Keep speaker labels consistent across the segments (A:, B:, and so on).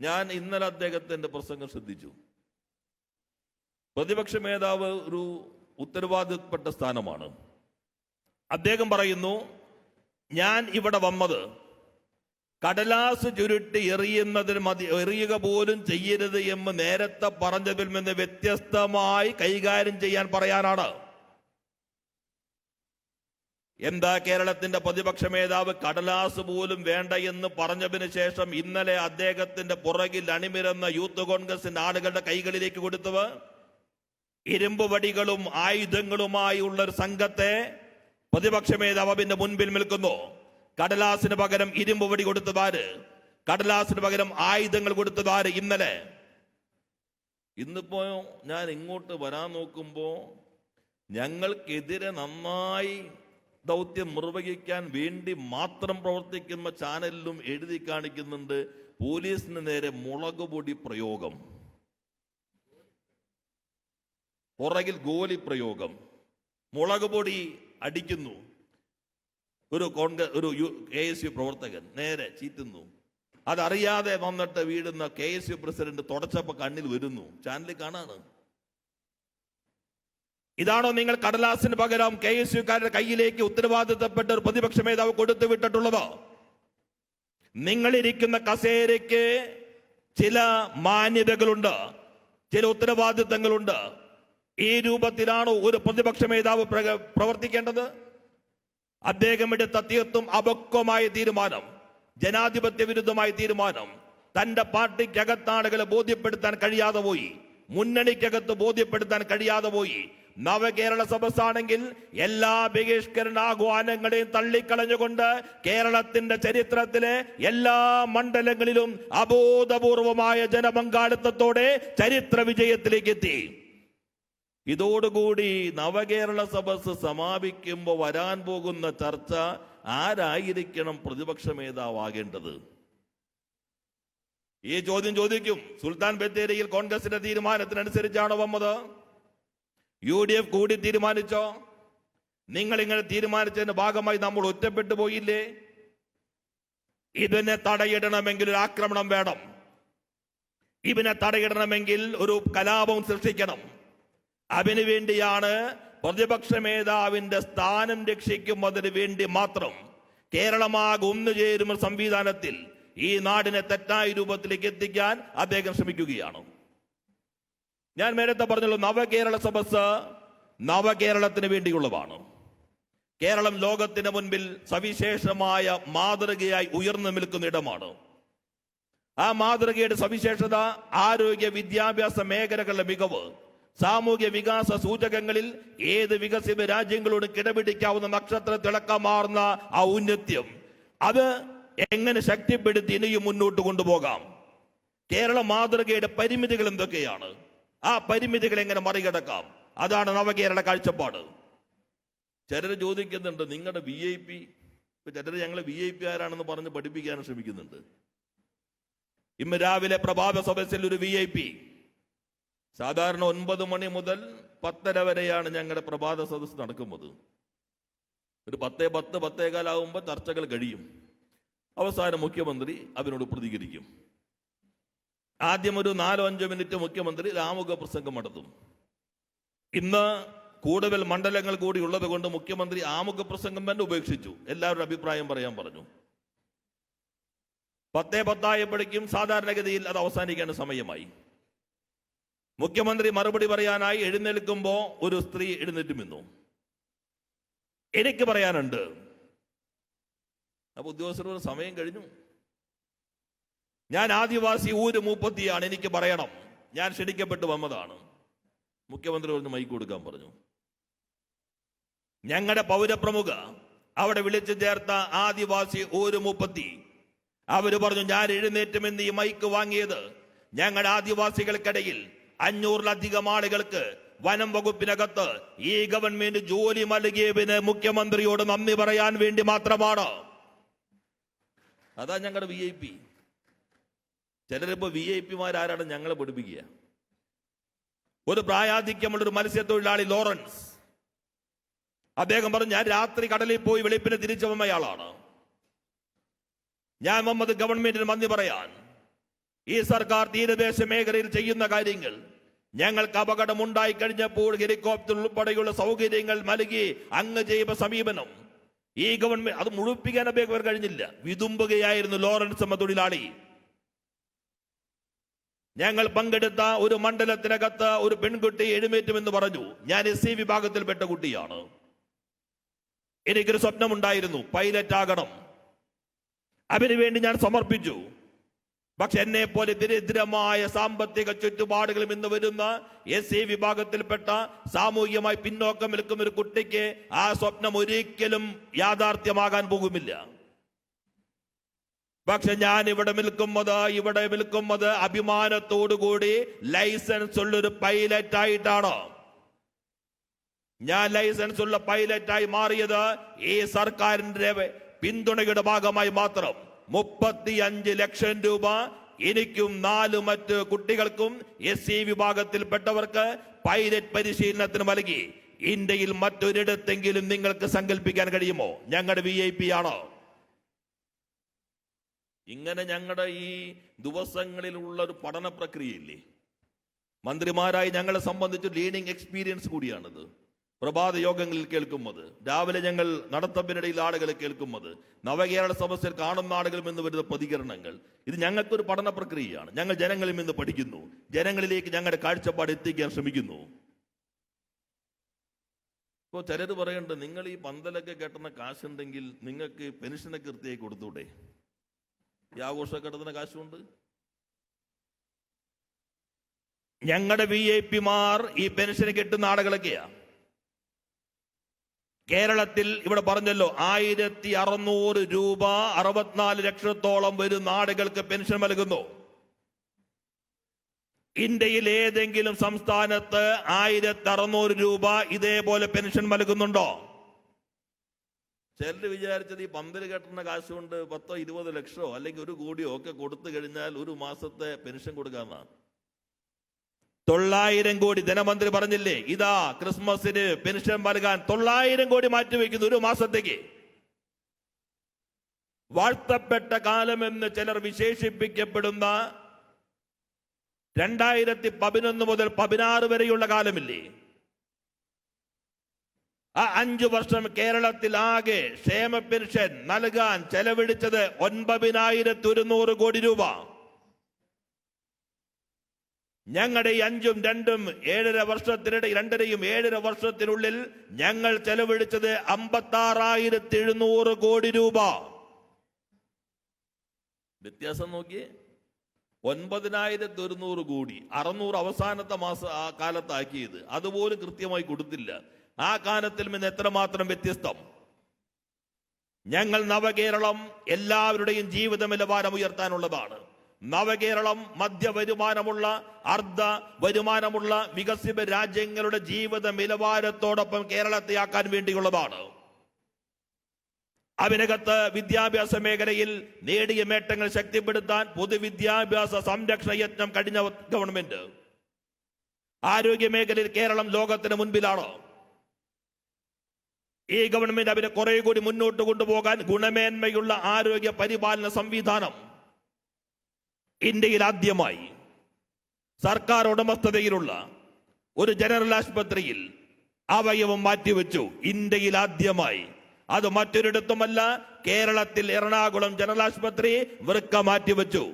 A: ഞാൻ ഇന്നലെ അദ്ദേഹത്തിന്റെ പ്രസംഗം ശ്രദ്ധിച്ചു. പ്രതിപക്ഷ മേധാവ് ഒരു ഉത്തരവാദിത്തപ്പെട്ട സ്ഥാനമാണ്. അദ്ദേഹം പറയുന്നു ഞാൻ ഇവിടെ വന്നത് കടലാസ് ചുരുട്ടി എറിയുന്നതിന് മതി എറിയുക പോലും ചെയ്യരുത് എന്ന് നേരത്തെ പറഞ്ഞതിൽ നിന്ന് വ്യത്യസ്തമായി കൈകാര്യം ചെയ്യാൻ പറയാനാണ്. എന്താ കേരളത്തിന്റെ പ്രതിപക്ഷ നേതാവ് കടലാസ് പോലും വേണ്ട എന്ന് പറഞ്ഞതിന് ശേഷം ഇന്നലെ അദ്ദേഹത്തിന്റെ പുറകിൽ അണിമിരുന്ന യൂത്ത് കോൺഗ്രസിന്റെ ആളുകളുടെ കൈകളിലേക്ക് കൊടുത്തത്? ഇരുമ്പ് വടികളും ആയുധങ്ങളുമായി ഉള്ള ഒരു സംഘത്തെ പ്രതിപക്ഷ മേധാവ് അതിന്റെ മുൻപിൽ നിൽക്കുന്നു. കടലാസിന് പകരം ഇരുമ്പ് വടി കൊടുത്തതാര് കടലാസിന് പകരം ആയുധങ്ങൾ കൊടുത്തതാര് ഇന്നലെ? ഇന്നിപ്പോ ഞാൻ ഇങ്ങോട്ട് വരാൻ നോക്കുമ്പോ ഞങ്ങൾക്കെതിരെ നന്നായി ദൗത്യം നിർവഹിക്കാൻ വേണ്ടി മാത്രം പ്രവർത്തിക്കുന്ന ചാനലിലും എഴുതി കാണിക്കുന്നുണ്ട് പോലീസിന് നേരെ മുളക് പൊടി പ്രയോഗം. പുറകിൽ ഗോലി പ്രയോഗം. മുളക് പൊടി അടിക്കുന്നു. ഒരു കോൺഗ്രസ് ഒരു യു കെ എസ് യു പ്രവർത്തകൻ നേരെ ചീറ്റുന്നു. അതറിയാതെ വന്നിട്ട് വീടുന്ന കെ എസ് യു പ്രസിഡന്റ് തുടച്ചപ്പോ കണ്ണിൽ വരുന്നു. ചാനലിൽ കാണാണ് ഇതാണോ നിങ്ങൾ കടലാസിന് പകരം കെ എസ് യുക്കാരുടെ കയ്യിലേക്ക് ഉത്തരവാദിത്തപ്പെട്ട ഒരു പ്രതിപക്ഷ മേധാവ് കൊടുത്തു വിട്ടിട്ടുള്ളത്? നിങ്ങളിരിക്കുന്ന കസേരയ്ക്ക് ചില മാന്യതകളുണ്ട് ചില ഉത്തരവാദിത്തങ്ങളുണ്ട്. ഈ രൂപത്തിലാണോ ഒരു പ്രതിപക്ഷ മേധാവ് പ്രവർത്തിക്കേണ്ടത്. അദ്ദേഹം എടുത്ത തീർത്തും അപക്വമായ തീരുമാനം ജനാധിപത്യ വിരുദ്ധമായ തീരുമാനം. തന്റെ പാർട്ടിക്കകത്താളുകളെ ബോധ്യപ്പെടുത്താൻ കഴിയാതെ പോയി മുന്നണിക്കകത്ത് ബോധ്യപ്പെടുത്താൻ കഴിയാതെ പോയി നവകേരള സഭസാണെങ്കിൽ എല്ലാ ബഹിഷ്കരണാഹ്വാനങ്ങളെയും തള്ളിക്കളഞ്ഞുകൊണ്ട് കേരളത്തിന്റെ ചരിത്രത്തിലെ എല്ലാ മണ്ഡലങ്ങളിലും അബോധപൂർവമായ ജനപങ്കാളിത്തത്തോടെ ചരിത്ര വിജയത്തിലേക്ക് എത്തി ഇതോടുകൂടി നവകേരള സഭസ് സമാപിക്കുമ്പോൾ വരാൻ പോകുന്ന ചർച്ച ആരായിരിക്കണം പ്രതിപക്ഷ നേതാവാകേണ്ടത്? ഈ ചോദ്യം ചോദിക്കും. സുൽത്താൻ ബത്തേരിയിൽ കോൺഗ്രസിന്റെ തീരുമാനത്തിനനുസരിച്ചാണോ വന്നത്? യു ഡി എഫ് കൂടി തീരുമാനിച്ചോ? നിങ്ങൾ ഇങ്ങനെ തീരുമാനിച്ചതിന്റെ ഭാഗമായി നമ്മൾ ഒറ്റപ്പെട്ടു പോയില്ലേ? ഇതിനെ തടയിടണമെങ്കിൽ ഒരു ആക്രമണം വേണം. ഇതിനെ തടയിടണമെങ്കിൽ ഒരു കലാപം സൃഷ്ടിക്കണം. അതിനു വേണ്ടിയാണ് പ്രതിപക്ഷ മേധാവിന്റെ സ്ഥാനം രക്ഷിക്കുന്നതിന് വേണ്ടി മാത്രം കേരളമാകെ ഒന്നുചേരുന്ന സംവിധാനത്തിൽ ഈ നാടിനെ തെറ്റായ രൂപത്തിലേക്ക് എത്തിക്കാൻ അദ്ദേഹം ശ്രമിക്കുകയാണ്. ഞാൻ നേരത്തെ പറഞ്ഞല്ലോ നവകേരള സഭസ് നവകേരളത്തിന് വേണ്ടിയുള്ളതാണ്. കേരളം ലോകത്തിന് മുൻപിൽ സവിശേഷമായ മാതൃകയായി ഉയർന്നു നിൽക്കുന്ന ഇടമാണ്. ആ മാതൃകയുടെ സവിശേഷത ആരോഗ്യ വിദ്യാഭ്യാസ മേഖലകളുടെ മികവ് സാമൂഹ്യ വികാസ സൂചകങ്ങളിൽ ഏത് വികസിത രാജ്യങ്ങളോട് കിടപിടിക്കാവുന്ന നക്ഷത്ര തിളക്കമാർന്ന ആ ഔന്നത്യം അത് എങ്ങനെ ശക്തിപ്പെടുത്തി ഇനിയും മുന്നോട്ട് കൊണ്ടുപോകാം? കേരള മാതൃകയുടെ പരിമിതികൾ എന്തൊക്കെയാണ്? ആ പരിമിതികൾ എങ്ങനെ മറികടക്കാം? അതാണ് നവകേരള കാഴ്ചപ്പാട്. ചിലർ ചോദിക്കുന്നുണ്ട് നിങ്ങളുടെ വി ഐ പി ഇപ്പൊ ചിലർ ഞങ്ങൾ വി ഐ പി ആരാണെന്ന് പറഞ്ഞ് പഠിപ്പിക്കാൻ ശ്രമിക്കുന്നുണ്ട്. ഇന്ന് രാവിലെ പ്രഭാത സദസ്സിൽ ഒരു വി ഐ പി സാധാരണ ഒൻപത് മണി മുതൽ പത്തര വരെയാണ് ഞങ്ങളുടെ പ്രഭാത സദസ്സ് നടക്കുന്നത്. ഒരു പത്തേ പത്ത് പത്തേകാലാവുമ്പോൾ ചർച്ചകൾ കഴിയും. അവസാനം മുഖ്യമന്ത്രി അതിനോട് പ്രതികരിക്കും. ആദ്യം ഒരു നാലോ അഞ്ചോ മിനിറ്റ് മുഖ്യമന്ത്രി രാമുഖ പ്രസംഗം നടത്തും. ഇന്ന് കൂടുതൽ മണ്ഡലങ്ങൾ കൂടി ഉള്ളത് കൊണ്ട് മുഖ്യമന്ത്രി ആമുഖ പ്രസംഗം തന്നെ ഉപേക്ഷിച്ചു. എല്ലാവരുടെ അഭിപ്രായം പറയാൻ പറഞ്ഞു. പത്തേ പത്തായപ്പോഴേക്കും സാധാരണഗതിയിൽ അത് അവസാനിക്കേണ്ട സമയമായി. മുഖ്യമന്ത്രി മറുപടി പറയാനായി എഴുന്നേൽക്കുമ്പോൾ ഒരു സ്ത്രീ എഴുന്നേറ്റ് നിന്നു. എനിക്ക് പറയാനുണ്ട്. അപ്പൊ ഉദ്യോഗസ്ഥരോട് സമയം കഴിഞ്ഞു. ഞാൻ ആദിവാസി ഊര് മൂപ്പത്തിയാണ് എനിക്ക് പറയണം. ഞാൻ ക്ഷണിക്കപ്പെട്ട് വന്നതാണ്. മുഖ്യമന്ത്രി പറഞ്ഞ് മൈക്ക് കൊടുക്കാൻ പറഞ്ഞു. ഞങ്ങളുടെ പൗരപ്രമുഖ അവിടെ വിളിച്ചു ചേർത്ത ആദിവാസി ഊര് മൂപ്പത്തി അവർ പറഞ്ഞു ഞാൻ എഴുന്നേറ്റുമെന്ന് ഈ മൈക്ക് വാങ്ങിയത് ഞങ്ങളുടെ ആദിവാസികൾക്കിടയിൽ അഞ്ഞൂറിലധികം ആളുകൾക്ക് വനം വകുപ്പിനകത്ത് ഈ ഗവൺമെന്റ് ജോലി നൽകിയതിന് മുഖ്യമന്ത്രിയോട് നന്ദി പറയാൻ വേണ്ടി മാത്രമാണ്. അതാ ഞങ്ങളുടെ വി ഐ പി ചിലരിപ്പോ വി ഐ പിമാരാരാണ് ഞങ്ങളെ പഠിപ്പിക്കുക. ഒരു പ്രായാധിക്യമുള്ള ഒരു മത്സ്യത്തൊഴിലാളി ലോറൻസ്. അദ്ദേഹം പറഞ്ഞു ഞാൻ രാത്രി കടലിൽ പോയി വെളുപ്പിന് തിരിച്ചു വന്നയാളാണ് ഞാൻ മുഹമ്മദ് ഗവൺമെന്റിന് നന്ദി പറയാൻ. ഈ സർക്കാർ തീരദേശ മേഖലയിൽ ചെയ്യുന്ന കാര്യങ്ങൾ ഞങ്ങൾക്ക് അപകടമുണ്ടായി കഴിഞ്ഞപ്പോൾ ഹെലികോപ്റ്റർ ഉൾപ്പെടെയുള്ള സൗകര്യങ്ങൾ നൽകി അങ്ങ് ജൈവ സമീപനം. ഈ ഗവൺമെന്റ് അത് മുഴുപ്പിക്കാൻ അദ്ദേഹം കഴിഞ്ഞില്ല. വിതുമ്പുകയായിരുന്നു ലോറൻസ് എന്ന തൊഴിലാളി. ഞങ്ങൾ പങ്കെടുത്ത ഒരു മണ്ഡലത്തിനകത്ത് ഒരു പെൺകുട്ടി എഴുന്നേറ്റുമെന്ന് പറഞ്ഞു. ഞാൻ എസ് സി വിഭാഗത്തിൽപ്പെട്ട കുട്ടിയാണ്. എനിക്കൊരു സ്വപ്നമുണ്ടായിരുന്നു. പൈലറ്റ് ആകണം അതിനുവേണ്ടി ഞാൻ സമർപ്പിച്ചു. പക്ഷെ എന്നെ പോലെ ദരിദ്രമായ സാമ്പത്തിക ചുറ്റുപാടുകളും ഇന്ന് വരുന്ന എസ് സി വിഭാഗത്തിൽപ്പെട്ട സാമൂഹികമായി പിന്നോക്കം നിൽക്കുന്ന ഒരു കുട്ടിക്ക് ആ സ്വപ്നം ഒരിക്കലും യാഥാർത്ഥ്യമാകാൻ പോകുമില്ല. പക്ഷെ ഞാൻ ഇവിടെ നിൽക്കുന്നത് ഇവിടെ നിൽക്കുന്നത് അഭിമാനത്തോടുകൂടി ലൈസൻസ് ഉള്ളൊരു പൈലറ്റ് ആയിട്ടാണ്. ഞാൻ ലൈസൻസ് ഉള്ള പൈലറ്റായി മാറിയത് ഈ സർക്കാരിന്റെ പിന്തുണയുടെ ഭാഗമായി മാത്രം. മുപ്പത്തി അഞ്ച് ലക്ഷം രൂപ എനിക്കും നാല് മറ്റ് കുട്ടികൾക്കും എസ് സി വിഭാഗത്തിൽപ്പെട്ടവർക്ക് പൈലറ്റ് പരിശീലനത്തിന് നൽകി. ഇന്ത്യയിൽ മറ്റൊരിടത്തെങ്കിലും നിങ്ങൾക്ക് സങ്കല്പിക്കാൻ കഴിയുമോ? ഞങ്ങളുടെ വി ഐ പി ആണോ. ഇങ്ങനെ ഞങ്ങളുടെ ഈ ദിവസങ്ങളിലുള്ള ഒരു പഠന പ്രക്രിയയില്ലേ മന്ത്രിമാരായി ഞങ്ങളെ സംബന്ധിച്ച് ലേണിംഗ് എക്സ്പീരിയൻസ് കൂടിയാണിത്. പ്രഭാത യോഗങ്ങളിൽ കേൾക്കുന്നത്. രാവിലെ ഞങ്ങൾ നടത്തപ്പിനിടയിൽ ആളുകളെ കേൾക്കുന്നത്. നവകേരള സമസ്യയിൽ കാണുന്ന ആളുകളിൽ നിന്ന് വരുന്ന പ്രതികരണങ്ങൾ. ഇത് ഞങ്ങൾക്കൊരു പഠന പ്രക്രിയയാണ് ഞങ്ങൾ ജനങ്ങളിൽ നിന്ന് പഠിക്കുന്നു. ജനങ്ങളിലേക്ക് ഞങ്ങളുടെ കാഴ്ചപ്പാട് എത്തിക്കാൻ ശ്രമിക്കുന്നു. ഇപ്പോൾ ചിലർ പറയണ്ട നിങ്ങൾ ഈ പന്തലൊക്കെ കെട്ടുന്ന കാശുണ്ടെങ്കിൽ നിങ്ങൾക്ക് പെൻഷനൊക്കെ കൃത്യമായി കൊടുത്തൂടെ? ഈ ആഘോഷഘട്ടത്തിന് കാശുണ്ട് ഞങ്ങളുടെ വി ഐ പിമാർ ഈ പെൻഷൻ കിട്ടുന്ന ആളുകളൊക്കെയാ. കേരളത്തിൽ ഇവിടെ പറഞ്ഞല്ലോ ആയിരത്തി അറുന്നൂറ് രൂപ അറുപത്തിനാല് ലക്ഷത്തോളം വരുന്ന ആളുകൾക്ക് പെൻഷൻ നൽകുന്നു. ഇന്ത്യയിൽ ഏതെങ്കിലും സംസ്ഥാനത്ത് ആയിരത്തി അറുന്നൂറ് രൂപ ഇതേപോലെ പെൻഷൻ നൽകുന്നുണ്ടോ? ചിലർ വിചാരിച്ചത് ഈ പന്തൽ കെട്ടുന്ന കാശ് കൊണ്ട് പത്തോ ഇരുപത് ലക്ഷമോ അല്ലെങ്കിൽ ഒരു കോടിയോ ഒക്കെ കൊടുത്തു കഴിഞ്ഞാൽ ഒരു മാസത്തെ പെൻഷൻ കൊടുക്കാമെന്നാണ്. തൊള്ളായിരം കോടി ധനമന്ത്രി പറഞ്ഞില്ലേ? ഇതാ ക്രിസ്മസിന് പെൻഷൻ നൽകാൻ തൊള്ളായിരം കോടി മാറ്റിവെക്കുന്നു ഒരു മാസത്തേക്ക്. വാഴ്ത്തപ്പെട്ട കാലമെന്ന് ചിലർ വിശേഷിപ്പിക്കപ്പെടുന്ന രണ്ടായിരത്തി പതിനൊന്ന് മുതൽ പതിനാറ് വരെയുള്ള കാലമില്ലേ? ആ അഞ്ചു വർഷം കേരളത്തിൽ ആകെ ക്ഷേമ പെൻഷൻ നൽകാൻ ചെലവഴിച്ചത് ഒൻപതിനായിരത്തി ഒരുന്നൂറ് കോടി രൂപ. ഞങ്ങളുടെ ഈ അഞ്ചും രണ്ടും ഏഴര വർഷത്തിനിടെ രണ്ടരയും ഏഴര വർഷത്തിനുള്ളിൽ ഞങ്ങൾ ചെലവഴിച്ചത് അമ്പത്തി ആറായിരത്തി എഴുന്നൂറ് കോടി രൂപ. വ്യത്യാസം നോക്കിയേ. ഒൻപതിനായിരത്തി ഒരുന്നൂറ് കോടി അറുന്നൂറ് അവസാനത്തെ മാസ കാലത്താക്കിയത്. അതുപോലും കൃത്യമായി കൊടുത്തില്ല. ആ കാലത്തിൽ നിന്ന് എത്രമാത്രം വ്യത്യസ്തം. ഞങ്ങൾ നവകേരളം എല്ലാവരുടെയും ജീവിത നിലവാരം ഉയർത്താനുള്ളതാണ്. നവകേരളം മധ്യ വരുമാനമുള്ള അർദ്ധ വരുമാനമുള്ള വികസിത രാജ്യങ്ങളുടെ ജീവിത നിലവാരത്തോടൊപ്പം കേരളത്തെ ആക്കാൻ വേണ്ടിയുള്ളതാണ്. അതിനകത്ത് വിദ്യാഭ്യാസ മേഖലയിൽ നേടിയ നേട്ടങ്ങൾ ശക്തിപ്പെടുത്താൻ പൊതുവിദ്യാഭ്യാസ സംരക്ഷണ യത്നം കഴിഞ്ഞ ഗവൺമെന്റ്. ആരോഗ്യ മേഖലയിൽ കേരളം ലോകത്തിന് മുൻപിലാണ്. ഈ ഗവൺമെന്റ് അവരെ കുറെ കൂടി മുന്നോട്ട് കൊണ്ടുപോകാൻ ഗുണമേന്മയുള്ള ആരോഗ്യ പരിപാലന സംവിധാനം ഇന്ത്യയിൽ ആദ്യമായി സർക്കാർ ഉടമസ്ഥതയിലുള്ള ഒരു ജനറൽ ആശുപത്രിയിൽ അവയവം മാറ്റിവെച്ചു. ഇന്ത്യയിൽ ആദ്യമായി. അത് മറ്റൊരിടത്തുമല്ല കേരളത്തിൽ എറണാകുളം ജനറൽ ആശുപത്രി വൃക്ക മാറ്റിവെച്ചു.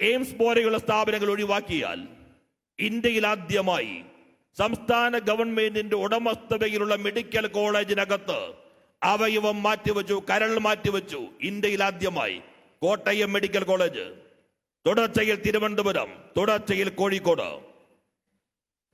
A: എയിംസ് പോലെയുള്ള സ്ഥാപനങ്ങൾ ഒഴിവാക്കിയാൽ ഇന്ത്യയിൽ ആദ്യമായി സംസ്ഥാന ഗവൺമെന്റിന്റെ ഉടമസ്ഥതയിലുള്ള മെഡിക്കൽ കോളേജിനകത്ത് അവയവം മാറ്റിവെച്ചു കരൾ മാറ്റിവെച്ചു ഇന്ത്യയിൽ ആദ്യമായി കോട്ടയം മെഡിക്കൽ കോളേജ്. തുടർച്ചയിൽ തിരുവനന്തപുരം തുടർച്ചയിൽ കോഴിക്കോട്.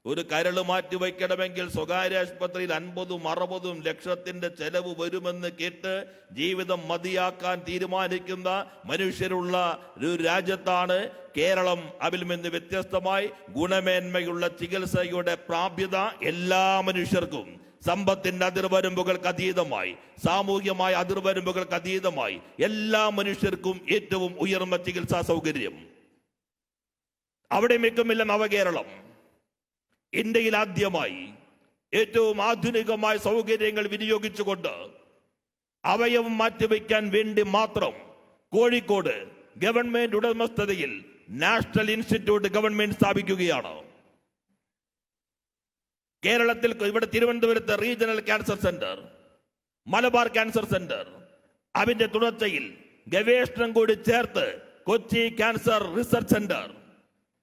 A: ഒരു കരൾ മാറ്റി വയ്ക്കണമെങ്കിൽ സ്വകാര്യ ആശുപത്രിയിൽ അൻപതും അറുപതും ലക്ഷത്തിന്റെ ചെലവ് വരുമെന്ന് കേട്ട് ജീവിതം മതിയാക്കാൻ തീരുമാനിക്കുന്ന മനുഷ്യരുള്ള ഒരു രാജ്യത്താണ് കേരളം. അതിൽ നിന്ന് വ്യത്യസ്തമായി ഗുണമേന്മയുള്ള ചികിത്സയുടെ പ്രാപ്യത എല്ലാ മനുഷ്യർക്കും. സമ്പത്തിന്റെ അതിർവരമ്പുകൾക്ക് അതീതമായി സാമൂഹ്യമായ അതിർവരമ്പുകൾക്ക് അതീതമായി എല്ലാ മനുഷ്യർക്കും ഏറ്റവും ഉയർന്ന ചികിത്സാ സൗകര്യം. അവിടെ മിക്കുമില്ല നവകേരളം. ഇന്ത്യയിൽ ആദ്യമായി ഏറ്റവും ആധുനികമായ സൗകര്യങ്ങൾ വിനിയോഗിച്ചുകൊണ്ട് അവയവം മാറ്റിവെക്കാൻ വേണ്ടി മാത്രം കോഴിക്കോട് ഗവൺമെന്റ് ഉടമസ്ഥതയിൽ നാഷണൽ ഇൻസ്റ്റിറ്റ്യൂട്ട് ഗവൺമെന്റ് സ്ഥാപിക്കുകയാണ്. കേരളത്തിൽ ഇവിടെ തിരുവനന്തപുരത്ത് regional cancer centre Malabar cancer centre അതിന്റെ തുടർച്ചയിൽ ഗവേഷണം കൂടി ചേർത്ത് കൊച്ചി ക്യാൻസർ റിസർച്ച് സെന്റർ